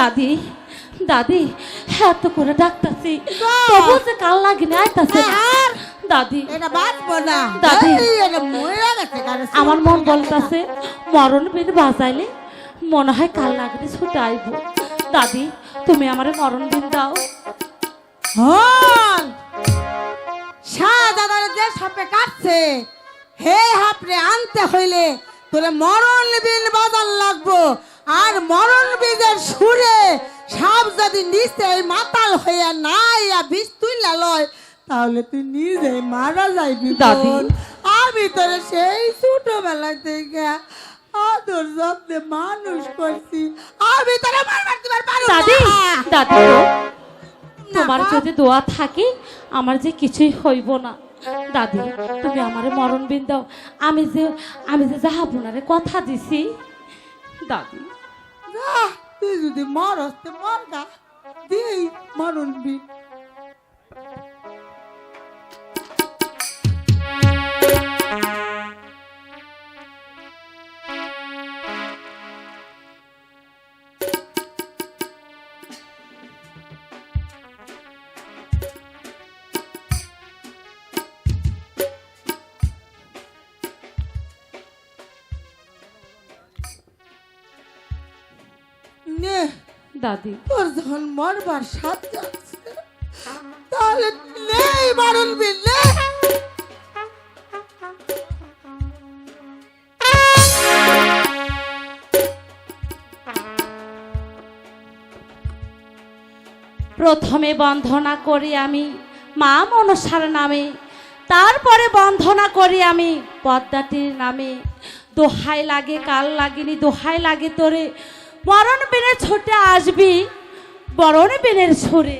দাদি দাদি এত করে ডাকতাছি। তবু যে কাল আইতাছে। না। আর দাদি এটা বাঁচবো না। দাদি। এই, এটা মরে গেছে কারও আমার মন বলতাছে মরণ বিন বাজাইলে মনে হয় কাল লাগনি ছুটে আইব। দাদি তুমি আমারে মরণ দিন দাও। শাহজাদার যে সাপে কাটছে হে হাপরে আনতে হইলে তোরে মরণ বিন বাজার লাগবো। আর মরণ বীজের সুরে সাপ যদি নিচে মাতাল হইয়া নাই আর বিষ তুইলা লয় তাহলে তুই নিজে মারা যাইবি। আমি তোরে সেই ছোটবেলা থেকে আদর যত্নে মানুষ করছি। আমি তোরে মারবার দিবার পারব দাদি না। দাদি তোমার যদি দোয়া থাকে আমার যে কিছুই হইব না। দাদি তুমি আমারে মরণ বিন দাও। আমি যে আমি যে যাহাবনারে কথা দিছি দাদি। যা, তুই যদি মরস তে মর গা দিই মরণ বি নে। দাদি। তোর যখন মরবার যাচ্ছে তাহলে নেই প্রথমে বন্ধনা করি আমি মা মনসার নামে তারপরে বন্ধনা করি আমি পদ্মাটির নামে। দোহাই লাগে কাল লাগেনি দোহাই লাগে তোরে বরণ বেনে ছোটে আসবি বরণ বেনের ছোড়ে।